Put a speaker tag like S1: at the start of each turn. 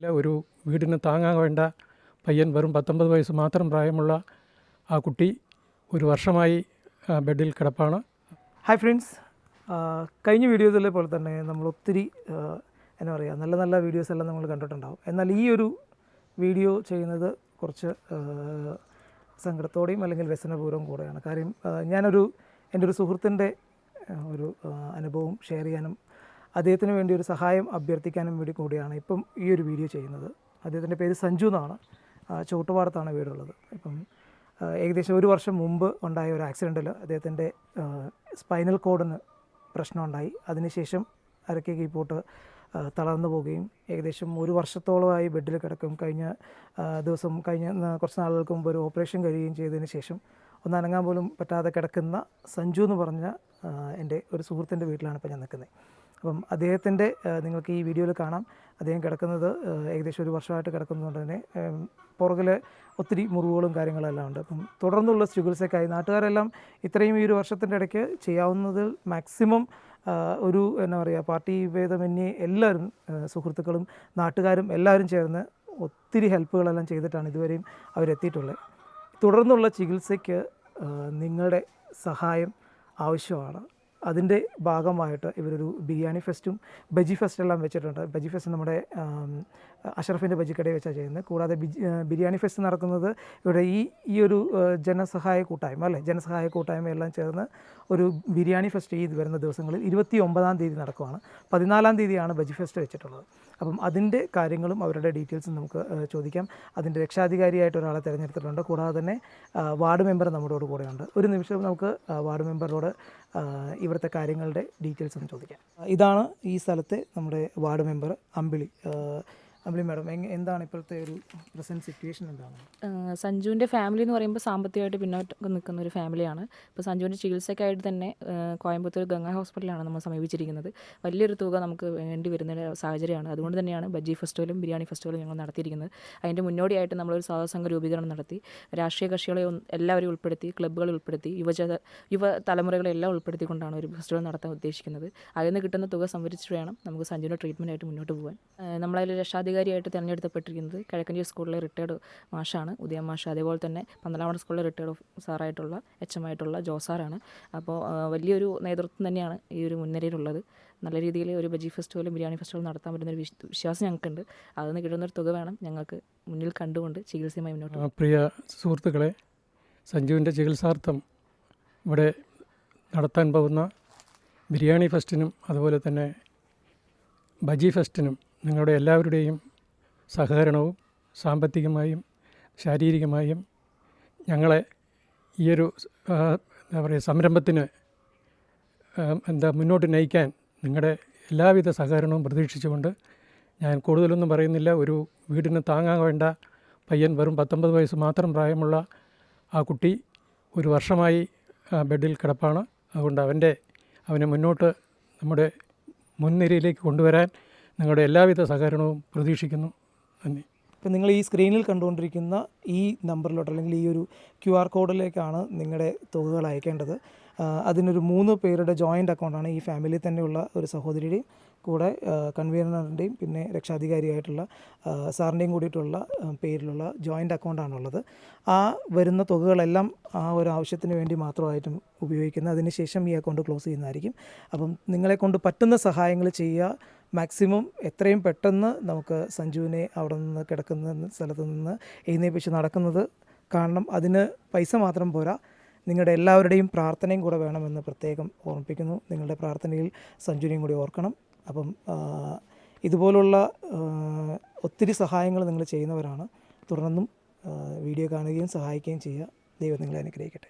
S1: ഒരു വീടിന് താങ്ങാൻ വേണ്ട പയ്യൻ വെറും പത്തൊമ്പത് വയസ്സ് മാത്രം പ്രായമുള്ള ആ കുട്ടി ഒരു വർഷമായി ബെഡിൽ കിടപ്പാണ്.
S2: ഹായ് ഫ്രണ്ട്സ് കഴിഞ്ഞ വീഡിയോസിലെ പോലെ തന്നെ നമ്മൾ ഒത്തിരി എന്താ പറയുക നല്ല നല്ല വീഡിയോസ് എല്ലാം നമ്മൾ കണ്ടിട്ടുണ്ടാവും. എന്നാൽ ഈ ഒരു വീഡിയോ ചെയ്യുന്നത് കുറച്ച് സങ്കടത്തോടെയും അല്ലെങ്കിൽ വ്യസനപൂർവം കൂടെയാണ്. കാര്യം ഞാനൊരു എന്റെ ഒരു സുഹൃത്തിന്റെ ഒരു അനുഭവം ഷെയർ ചെയ്യാനും അദ്ദേഹത്തിന് വേണ്ടി ഒരു സഹായം അഭ്യർത്ഥിക്കാനും വേണ്ടി കൂടിയാണ് ഇപ്പം ഈ ഒരു വീഡിയോ ചെയ്യുന്നത്. അദ്ദേഹത്തിന്റെ പേര് സഞ്ജു എന്നാണ്. ആ, ചുവട്ടുപാടത്താണ് വീടുള്ളത്. ഇപ്പം ഏകദേശം ഒരു വർഷം മുമ്പ് ഉണ്ടായ ഒരു ആക്സിഡന്റിൽ അദ്ദേഹത്തിന്റെ സ്പൈനൽ കോഡിന് പ്രശ്നമുണ്ടായി അതിനുശേഷം അരക്കെ കീപ്പോട്ട് തളർന്നു പോവുകയും ഏകദേശം ഒരു വർഷത്തോളമായി ബെഡിൽ കിടക്കും. കഴിഞ്ഞ ദിവസം കഴിഞ്ഞ കുറച്ച് നാളുകൾക്ക് മുമ്പ് ഒരു ഓപ്പറേഷൻ കഴിയുകയും ചെയ്തതിന് ശേഷം ഒന്ന് അനങ്ങാൻ പോലും പറ്റാതെ കിടക്കുന്ന സഞ്ജു എന്ന് പറഞ്ഞ എന്റെ ഒരു സുഹൃത്തിന്റെ വീട്ടിലാണ് ഇപ്പോൾ ഞാൻ നിൽക്കുന്നത്. അപ്പം അദ്ദേഹത്തിന്റെ നിങ്ങൾക്ക് ഈ വീഡിയോയിൽ കാണാം. അദ്ദേഹം കിടക്കുന്നത് ഏകദേശം ഒരു വർഷമായിട്ട് കിടക്കുന്നതുകൊണ്ട് തന്നെ പുറകിൽ ഒത്തിരി മുറിവുകളും കാര്യങ്ങളെല്ലാം ഉണ്ട്. അപ്പം തുടർന്നുള്ള ചികിത്സയ്ക്കായി നാട്ടുകാരെല്ലാം ഇത്രയും ഈ ഒരു വർഷത്തിന്റെ ഇടയ്ക്ക് ചെയ്യാവുന്നതിൽ മാക്സിമം ഒരു എന്നാ പറയുക പാർട്ടി ഭേദമന്യേ എല്ലാവരും സുഹൃത്തുക്കളും നാട്ടുകാരും എല്ലാവരും ചേർന്ന് ഒത്തിരി ഹെൽപ്പുകളെല്ലാം ചെയ്തിട്ടാണ് ഇതുവരെയും അവരെത്തിയിട്ടുള്ളത്. തുടർന്നുള്ള ചികിത്സയ്ക്ക് നിങ്ങളുടെ സഹായം ആവശ്യമാണ്. അതിന്റെ ഭാഗമായിട്ട് ഇവരൊരു ബിരിയാണി ഫെസ്റ്റും ബജി ഫെസ്റ്റെല്ലാം വെച്ചിട്ടുണ്ട്. ബജി ഫെസ്റ്റ് നമ്മുടെ അഷറഫിന്റെ ബജിക്കടയിൽ വെച്ചാണ് ചെയ്യുന്നത്. കൂടാതെ ബിരിയാണി ഫെസ്റ്റ് നടക്കുന്നത് ഇവിടെ ഈ ഈ ഒരു ജനസഹായ കൂട്ടായ്മ അല്ലേ? ജനസഹായ കൂട്ടായ്മ എല്ലാം ചേർന്ന് ഒരു ബിരിയാണി ഫെസ്റ്റ് ഈ വരുന്ന ദിവസങ്ങളിൽ ഇരുപത്തി ഒമ്പതാം തീയതി നടക്കുവാണ്. പതിനാലാം തീയതിയാണ് ബജി ഫെസ്റ്റ് വെച്ചിട്ടുള്ളത്. അപ്പം അതിന്റെ കാര്യങ്ങളും അവരുടെ ഡീറ്റെയിൽസും നമുക്ക് ചോദിക്കാം. അതിന്റെ രക്ഷാധികാരിയായിട്ട് ഒരാളെ തിരഞ്ഞെടുത്തിട്ടുണ്ട്. കൂടാതെ തന്നെ വാർഡ് മെമ്പർ നമ്മുടെ ഉണ്ട് ഒരു നിമിഷം നമുക്ക് വാർഡ് മെമ്പറോട് ഇവിടുത്തെ കാര്യങ്ങളുടെ ഡീറ്റെയിൽസ് ഒന്ന് ചോദിക്കാം. ഇതാണ് ഈ സ്ഥലത്തെ നമ്മുടെ ward member Ambili Ambili madam എന്താണ് ഇപ്പോഴത്തെ ഒരു പ്രസന്റ് സിറ്റുവേഷൻ എന്താണ്?
S3: സഞ്ജുവിന്റെ ഫാമിലി എന്ന് പറയുമ്പോൾ സാമ്പത്തികമായിട്ട് പിന്നോട്ട് നിൽക്കുന്ന ഒരു ഫാമിലിയാണ് ഇപ്പോൾ സഞ്ജുവിന്റെ ചികിത്സയ്ക്കായിട്ട് തന്നെ കോയമ്പത്തൂർ ഗംഗാ ഹോസ്പിറ്റലാണ് നമ്മൾ സമീപിച്ചിരിക്കുന്നത്. വലിയൊരു തുക നമുക്ക് വേണ്ടി വരുന്ന സാഹചര്യമാണ്. അതുകൊണ്ട് തന്നെയാണ് ബജ്ജി ഫെസ്റ്റിവലും ബിരിയാണി ഫെസ്റ്റിവലും ഞങ്ങൾ നടത്തിയിരിക്കുന്നത്. അതിന്റെ മുന്നോടിയായിട്ട് നമ്മളൊരു സഹസംഘ രൂപീകരണം നടത്തി. രാഷ്ട്രീയ കക്ഷികളെ എല്ലാവരും എല്ലാവരെയും ഉൾപ്പെടുത്തി ക്ലബ്ബുകളെ ഉൾപ്പെടുത്തി യുവജ യുവ തലമുറകളെ എല്ലാം ഉൾപ്പെടുത്തിക്കൊണ്ടാണ് ഒരു ഫെസ്റ്റിവൽ നടത്താൻ ഉദ്ദേശിക്കുന്നത്. അതിൽ നിന്ന് കിട്ടുന്ന തുക സംഭരിച്ചിട്ട് വേണം നമുക്ക് സഞ്ജുവിന്റെ ട്രീറ്റ്മെന്റായിട്ട് മുന്നോട്ട് പോകാൻ. നമ്മളതിൽ നമ്മളതിൽ രക്ഷാധികാരിയായിട്ട് തിരഞ്ഞെടുക്കപ്പെട്ടിരിക്കുന്നത് കിഴക്കഞ്ചേരി സ്കൂളിലെ റിട്ടയർഡ് മാഷാണ് ഉദയം മാഷ്. അതേപോലെ തന്നെ പന്തലാമണ സ്കൂളിലെ റിട്ടയർഡ് സാറായിട്ടുള്ള എച്ച് എം ആയിട്ടുള്ള ജോസാറാണ് അപ്പോൾ വലിയൊരു നേതൃത്വം തന്നെയാണ് ഈ ഒരു മുൻനിരയിലുള്ളത്. നല്ല രീതിയിൽ ഒരു ബജി ഫെസ്റ്റിവലും ബിരിയാണി ഫെസ്റ്റിവലും നടത്താൻ പറ്റുന്ന ഒരു വിശ്വ- വിശ്വാസം ഞങ്ങൾക്കുണ്ട്. അതിൽ നിന്ന് കിട്ടുന്നൊരു തുക വേണം ഞങ്ങൾക്ക് മുന്നിൽ കണ്ടുകൊണ്ട് ചികിത്സയുമായി മുന്നോട്ട്
S1: പ്രിയ സുഹൃത്തുക്കളെ സഞ്ജുവിന്റെ ചികിത്സാർത്ഥം ഇവിടെ നടത്താൻ പോകുന്ന ബിരിയാണി ഫെസ്റ്റിനും അതുപോലെ തന്നെ ബജി ഫെസ്റ്റിനും നിങ്ങളുടെ എല്ലാവരുടെയും സഹകരണവും സാമ്പത്തികമായും ശാരീരികമായും ഞങ്ങളെ ഈയൊരു ഒരു എന്താ പറയുക സംരംഭത്തിന് എന്താ മുന്നോട്ട് നയിക്കാൻ നിങ്ങളുടെ എല്ലാവിധ സഹകരണവും പ്രതീക്ഷിച്ചുകൊണ്ട് ഞാൻ കൂടുതലൊന്നും പറയുന്നില്ല. ഒരു വീടിന് താങ്ങാൻ വേണ്ട പയ്യൻ വെറും പത്തൊമ്പത് വയസ്സ് മാത്രം പ്രായമുള്ള ആ കുട്ടി ഒരു വർഷമായി ബെഡിൽ കിടപ്പാണ്. അതുകൊണ്ട് അവന്റെ അവനെ മുന്നോട്ട് നമ്മുടെ മുൻനിരയിലേക്ക് കൊണ്ടുവരാൻ നിങ്ങളുടെ എല്ലാവിധ സഹകരണവും പ്രതീക്ഷിക്കുന്നു. നന്ദി.
S2: ഇപ്പം നിങ്ങൾ ഈ സ്ക്രീനിൽ കണ്ടുകൊണ്ടിരിക്കുന്ന ഈ നമ്പറിലോട്ട് അല്ലെങ്കിൽ ഈ ഒരു ക്യു ആർ കോഡിലേക്കാണ് നിങ്ങളുടെ തുകകൾ അയക്കേണ്ടത്. അതിനൊരു മൂന്ന് പേരുടെ ജോയിന്റ് അക്കൗണ്ടാണ് ഈ ഫാമിലിയിൽ തന്നെയുള്ള ഒരു സഹോദരിയുടെയും കൂടെ കൺവീനറിന്റെയും പിന്നെ രക്ഷാധികാരിയായിട്ടുള്ള സാറിന്റെയും കൂടിയിട്ടുള്ള പേരിലുള്ള ജോയിന്റ് അക്കൗണ്ടാണുള്ളത്. ആ വരുന്ന തുകകളെല്ലാം ആ ഒരു ആവശ്യത്തിന് വേണ്ടി മാത്രമായിട്ടും ഉപയോഗിക്കുന്നത്. അതിനുശേഷം ഈ അക്കൗണ്ട് ക്ലോസ് ചെയ്യുന്നതായിരിക്കും. അപ്പം നിങ്ങളെ കൊണ്ട് പറ്റുന്ന സഹായങ്ങൾ ചെയ്യുക മാക്സിമം എത്രയും പെട്ടെന്ന് നമുക്ക് സഞ്ജുവിനെ അവിടെ നിന്ന് കിടക്കുന്ന സ്ഥലത്ത് നിന്ന് എഴുന്നേപ്പിച്ച് നടക്കുന്നത് കാരണം അതിന് പൈസ മാത്രം പോരാ. നിങ്ങളുടെ എല്ലാവരുടെയും പ്രാർത്ഥനയും കൂടെ വേണമെന്ന് പ്രത്യേകം ഓർമ്മിപ്പിക്കുന്നു. നിങ്ങളുടെ പ്രാർത്ഥനയിൽ സഞ്ജുവിനെയും കൂടി ഓർക്കണം. അപ്പം ഇതുപോലുള്ള ഒത്തിരി സഹായങ്ങൾ നിങ്ങൾ ചെയ്യുന്നവരാണ്. തുടർന്നും വീഡിയോ കാണുകയും സഹായിക്കുകയും ചെയ്യുക. ദൈവം നിങ്ങളെ അനുഗ്രഹിക്കട്ടെ.